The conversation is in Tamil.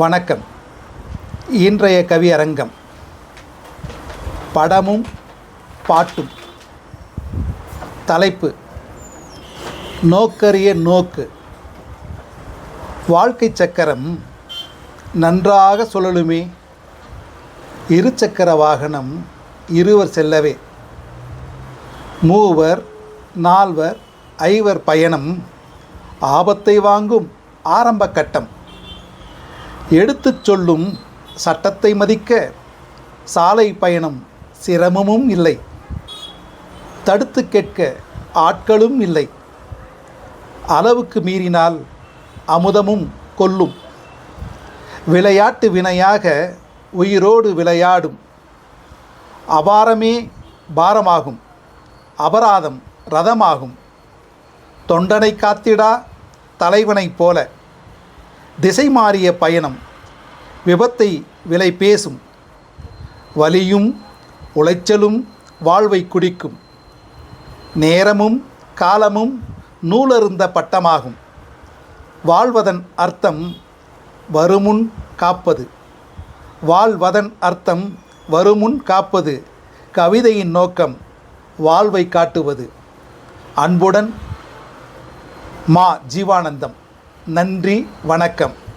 வணக்கம். இன்றைய கவியரங்கம் படமும் பாட்டும். தலைப்பு. நோக்கரிய நோக்கு. வாழ்க்கை சக்கரம் நன்றாக சுழலுமே. இருசக்கர வாகனம் இருவர் செல்லவே. மூவர் நால்வர் ஐவர் பயணம். ஆபத்தை வாங்கும் ஆரம்ப கட்டம். எடுத்துச் சொல்லும் சட்டத்தை மதிக்க சாலை பயணம் சிரமமும் இல்லை. தடுத்து கேட்க ஆட்களும் இல்லை. அளவுக்கு மீறினால் அமுதமும் கொல்லும். விளையாட்டு வினையாக உயிரோடு விளையாடும். அபாரமே பாரமாகும். அபராதம் ரதமாகும். தொண்டனை காத்திடா தலைவனைப் போல. திசை மாறிய பயணம் விபத்தை விலை பேசும் வலியும் உளைச்சலும் வாழ்வை குடிக்கும் நேரமும் காலமும் நூலருந்த பட்டமாகும். வாழ்வதன் அர்த்தம் வருமுன் காப்பது. வாழ்வதன் அர்த்தம் வருமுன் காப்பது. கவிதையின் நோக்கம் வாழ்வை காட்டுவது. அன்புடன் மா ஜீவானந்தம். நன்றி வணக்கம்.